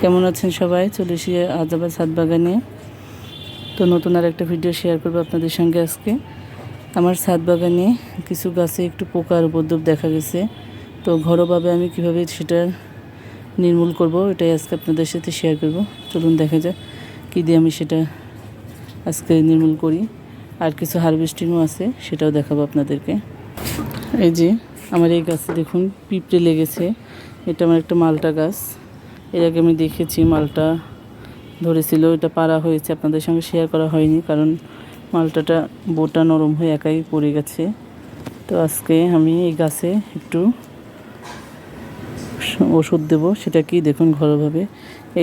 কেমন আছেন সবাই? চলে এসে আজ আবার ছাদ বাগানে। তো নতুন আর একটা ভিডিও শেয়ার করব আপনাদের সঙ্গে আজকে। আমার ছাদ বাগানে কিছু গাছে একটু পোকার উপদ্রব দেখা গেছে। তো ঘরোয়াভাবে আমি কীভাবে সেটা নির্মূল করব, এটাই আজকে আপনাদের সাথে শেয়ার করব। চলুন দেখা যাক কী দিয়ে আমি সেটা আজকে নির্মূল করি। আর কিছু হারভেস্টিংও আছে, সেটাও দেখাবো আপনাদেরকে। এই যে, আমার এই গাছে দেখুন, পিঁপড়ে লেগেছে। এটা আমার একটা মালটা গাছ। এর আগে আমি দেখেছি মালটা ধরেছিল, এটা পারা হয়েছে, আপনাদের সঙ্গে শেয়ার করা হয়নি, কারণ মালটাটা বোটা নরম হয়ে একাই পড়ে গেছে। তো আজকে আমি এই গাছে একটু ওষুধ দেব, সেটা কি দেখুন ঘরোয়াভাবে।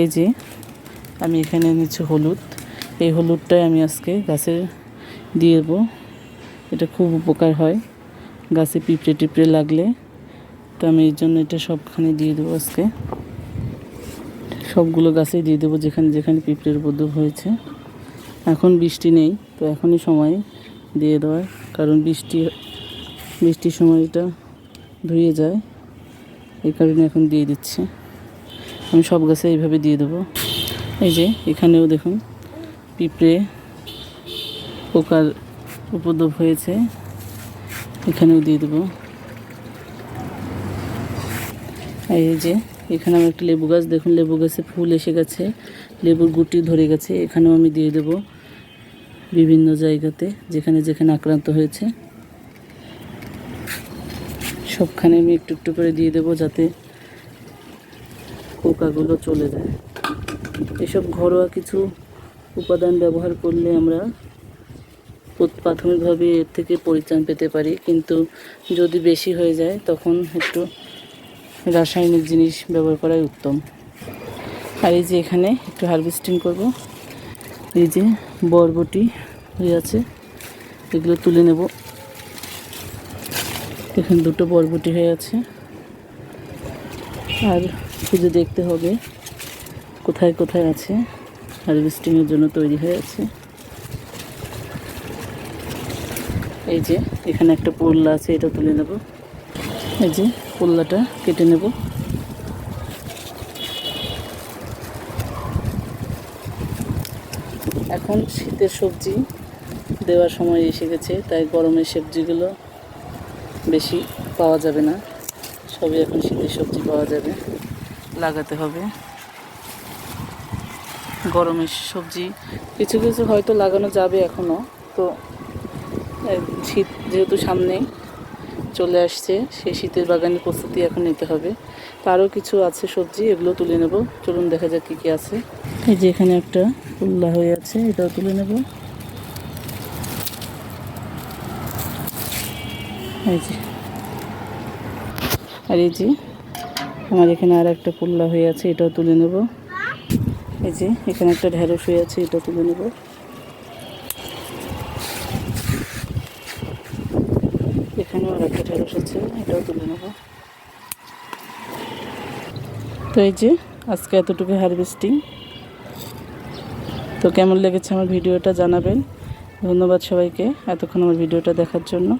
এই যে আমি এখানে নিচ্ছি হলুদ, এই হলুদটাই আমি আজকে গাছে দিয়ে দেবো। এটা খুব উপকার হয়, গাছে পিঁপড়ে টিপড়ে লাগলে। তো আমি এই জন্য এটা সবখানে দিয়ে দেবো আজকে। সবগুলো গাছেই দিয়ে দেবো, যেখানে যেখানে পিঁপড়ের উপদ্রব হয়েছে। এখন বৃষ্টি নেই, তো এখনই সময় দিয়ে দেওয়ার, কারণ বৃষ্টি, বৃষ্টির সময় এটা ধুয়ে যায়, এই কারণে এখন দিয়ে দিচ্ছে। আমি সব গাছে এইভাবে দিয়ে দেবো। এই যে, এখানেও দেখুন, পিঁপড়ে পোকার উপদ্রব হয়েছে, এখানেও দিয়ে দেবো। এই যে এখানে আমার একটা লেবু গাছ, দেখুন লেবু গাছে ফুল এসে গেছে, লেবুর গুটি ধরে গেছে, এখানেও আমি দিয়ে দেবো বিভিন্ন জায়গাতে, যেখানে যেখানে আক্রান্ত হয়েছে। সবখানে আমি একটু একটু করে দিয়ে দেবো যাতে পোকাগুলো চলে যায়। এসব ঘরোয়া কিছু উপাদান ব্যবহার করলে আমরা প্রাথমিকভাবে এর থেকে পরিত্রাণ পেতে পারি, কিন্তু যদি বেশি হয়ে যায়, তখন একটু রাসায়নিক জিনিস ব্যবহার করাই উত্তম। আর এই যে এখানে একটু হারভেস্টিং করব। এই যে বরবটি হয়ে আছে, এগুলো তুলে নেব। এখানে দুটো বরবটি হয়ে আছে। আর খুঁজে দেখতে হবে কোথায় কোথায় আছে। হারভেস্টিংয়ের জন্য তৈরি হয়ে আছে। এই যে এখানে একটা পোল্লা আছে, এটা তুলে নেব। এই যে পোল্লাটা কেটে নেব। এখন শীতের সবজি দেওয়ার সময় এসে গেছে, তাই গরমের সবজিগুলো বেশি পাওয়া যাবে না। সবই এখন শীতের সবজি পাওয়া যাবে, লাগাতে হবে। গরমের সবজি কিছু কিছু হয়তো লাগানো যাবে এখনও তো শীত যেহেতু সামনে চলে আসছে। সেই শীতের বাগানের প্রস্তুতি এখন নিতে হবে। তো আরও কিছু আছে সবজি, এগুলো তুলে নেব। চলুন দেখা যাক কী কী আছে। এই যে এখানে একটা উল্লা হয়ে আছে, এটাও তুলে নেব। এই যে। আর এই যে, আমার এখানে আর একটা পুল্লা হয়ে আছে, এটাও তুলে নেব। এই যে, এখানে একটা ঢেঁড়স হয়ে আছে, এটাও তুলে নেব। এখানেও একটা ঢেঁড়স আছে, এটাও তুলে নেব। তো এই যে, আজকে এতটুকু হারভেস্টিং। তো কেমন লেগেছে আমার ভিডিওটা জানাবেন। ধন্যবাদ সবাইকে এতক্ষণ আমার ভিডিওটা দেখার জন্য।